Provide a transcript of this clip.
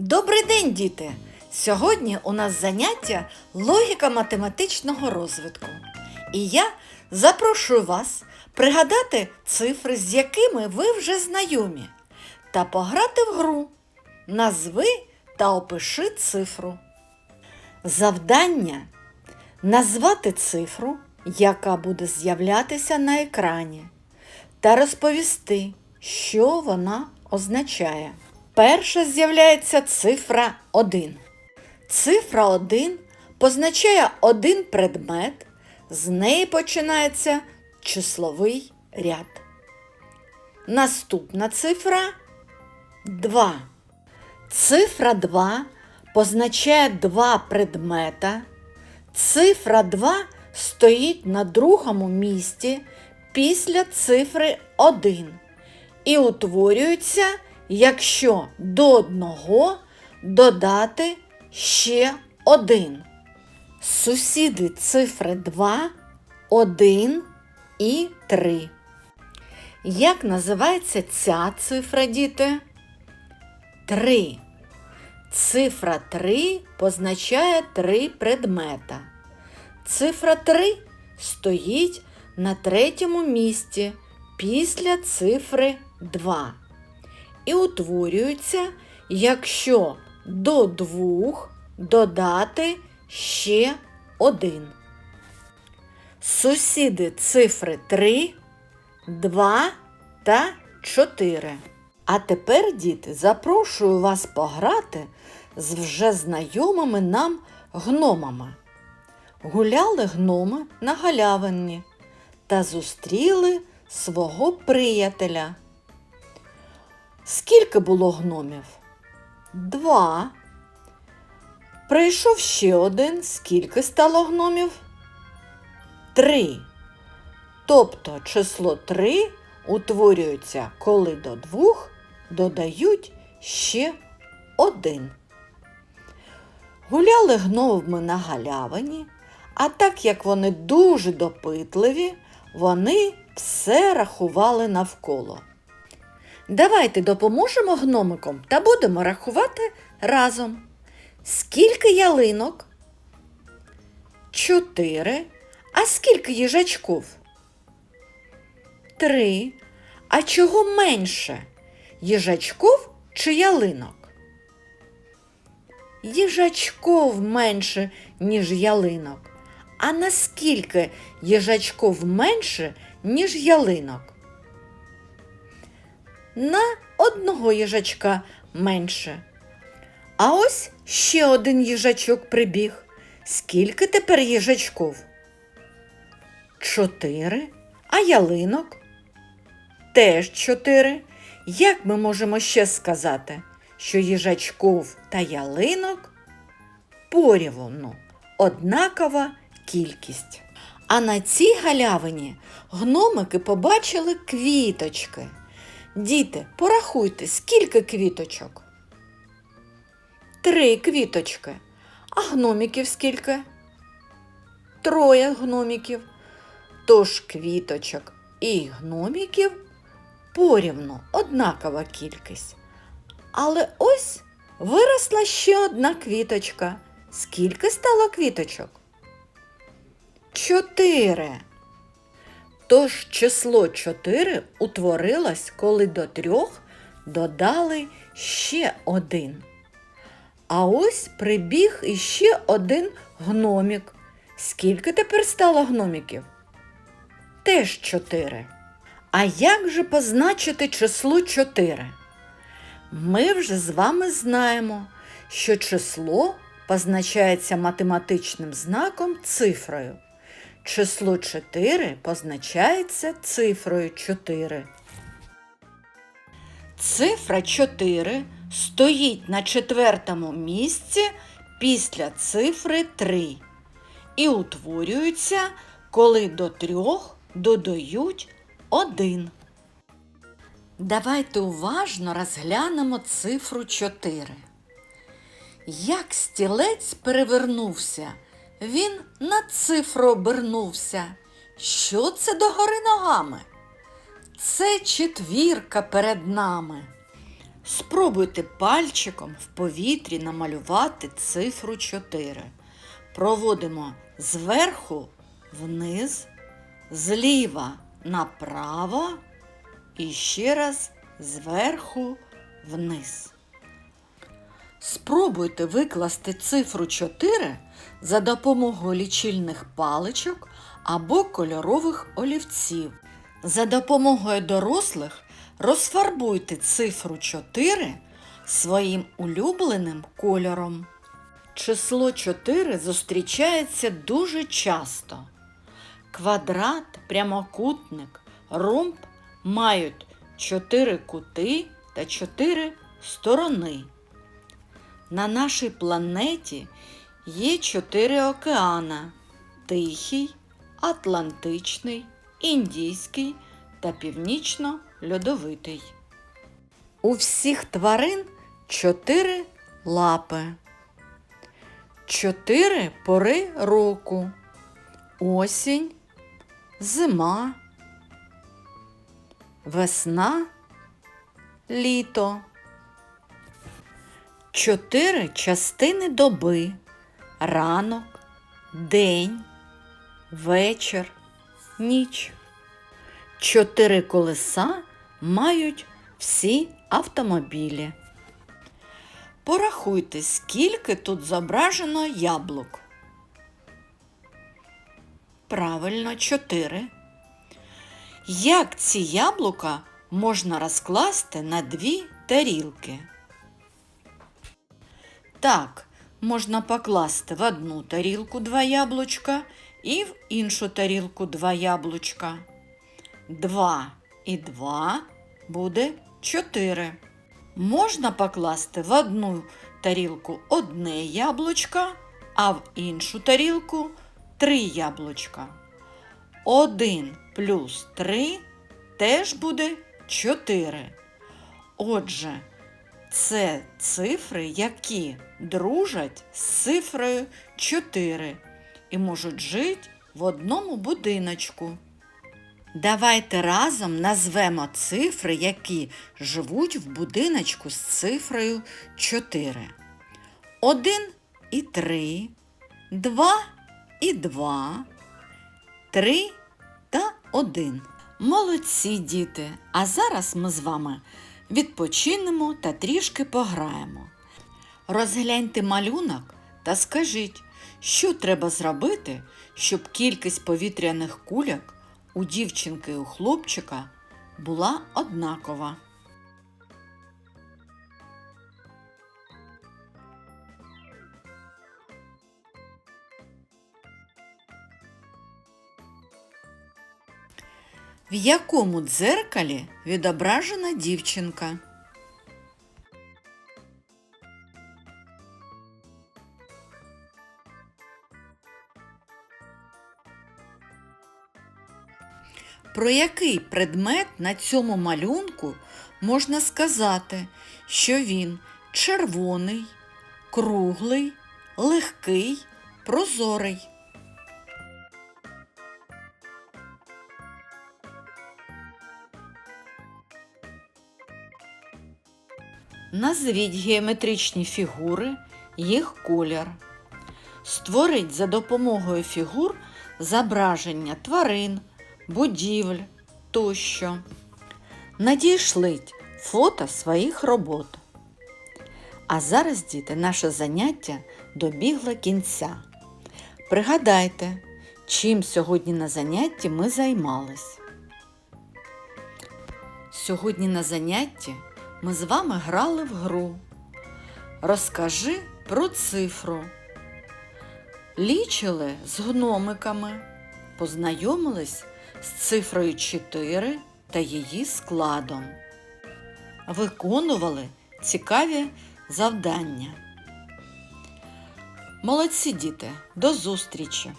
Добрий день, діти! Сьогодні у нас заняття логіка математичного розвитку. І я запрошую вас пригадати цифри, з якими ви вже знайомі, та пограти в гру. Назви та опиши цифру. Завдання назвати цифру, яка буде з'являтися на екрані, та розповісти, що вона означає. Перша з'являється цифра 1. Цифра 1 позначає один предмет, з неї починається числовий ряд. Наступна цифра 2. Цифра 2 позначає два предмета. Цифра 2 стоїть на другому місці після цифри 1 і утворюється, якщо до одного додати ще один. Сусіди цифри 2, 1 і 3. Як називається ця цифра, діти? 3. Цифра 3 позначає три предмета. Цифра 3 стоїть на третьому місці після цифри 2 і утворюється, якщо до двох додати ще один. Сусіди цифри 3, 2 та 4. А тепер, діти, запрошую вас пограти з вже знайомими нам гномами. Гуляли гноми на галявині та зустріли свого приятеля. Скільки було гномів? Два. Прийшов ще один. Скільки стало гномів? Три. Тобто число три утворюється, коли до двох додають ще один. Гуляли гноми на галявині, а так як вони дуже допитливі, вони все рахували навколо. Давайте допоможемо гномикам та будемо рахувати разом. Скільки ялинок? Чотири. А скільки їжачків? Три. А чого менше? Їжачків чи ялинок? Їжачков менше, ніж ялинок. А наскільки їжачков менше, ніж ялинок? На одного їжачка менше. А ось ще один їжачок прибіг. Скільки тепер їжачков? Чотири. А ялинок? Теж чотири. Як ми можемо ще сказати, що їжачков та ялинок порівну однакова кількість. А на цій галявині гномики побачили квіточки. Діти, порахуйте, скільки квіточок? Три квіточки. А гномиків скільки? Троє гномиків. Тож квіточок і гномиків порівну однакова кількість. Але ось виросла ще одна квіточка. Скільки стало квіточок? Чотири. Тож число 4 утворилось, коли до трьох додали ще один. А ось прибіг іще один гномік. Скільки тепер стало гноміків? Теж 4. А як же позначити число 4? Ми вже з вами знаємо, що число позначається математичним знаком цифрою. Число 4 позначається цифрою 4. Цифра 4 стоїть на четвертому місці після цифри 3 і утворюється, коли до трьох додають 1. Давайте уважно розглянемо цифру 4. Як стілець перевернувся, він на цифру обернувся. Що це догори ногами? Це четвірка перед нами. Спробуйте пальчиком в повітрі намалювати цифру 4. Проводимо зверху вниз, зліва направо і ще раз зверху вниз. Спробуйте викласти цифру 4 за допомогою лічильних паличок або кольорових олівців. За допомогою дорослих розфарбуйте цифру 4 своїм улюбленим кольором. Число 4 зустрічається дуже часто. Квадрат, прямокутник, ромб мають 4 кути та 4 сторони. На нашій планеті є 4 океана Тихий, Атлантичний, Індійський та Північно-Льодовитий. У всіх тварин 4 лапи. Чотири пори року. Осінь, зима, весна, літо. Чотири частини доби. Ранок, день, вечір, ніч. Чотири колеса мають всі автомобілі. Порахуйте, скільки тут зображено яблук. Правильно, чотири. Як ці яблука можна розкласти на дві тарілки? Так, можна покласти в одну тарілку два яблучка і в іншу тарілку два яблучка. Два і два буде чотири. Можна покласти в одну тарілку одне яблучко, а в іншу тарілку три яблучка. Один плюс три теж буде чотири. Отже, це цифри, які дружать з цифрою 4 і можуть жити в одному будиночку. Давайте разом назвемо цифри, які живуть в будиночку з цифрою 4. 1 і 3, 2 і 2, 3 та 1. Молодці діти! А зараз ми з вами відпочинемо та трішки пограємо. Розгляньте малюнок та скажіть, що треба зробити, щоб кількість повітряних кульок у дівчинки і у хлопчика була однакова. В якому дзеркалі відображена дівчинка? Про який предмет на цьому малюнку можна сказати, що він червоний, круглий, легкий, прозорий? Назвіть геометричні фігури, їх колір. Створіть за допомогою фігур зображення тварин, будівель тощо. Надійшліть фото своїх робот. А зараз, діти, наше заняття добігло кінця. Пригадайте, чим сьогодні на занятті ми займались. Сьогодні на занятті ми з вами грали в гру. Розкажи про цифру. Лічили з гномиками, познайомились з цифрою 4 та її складом. Виконували цікаві завдання. Молодці діти, до зустрічі!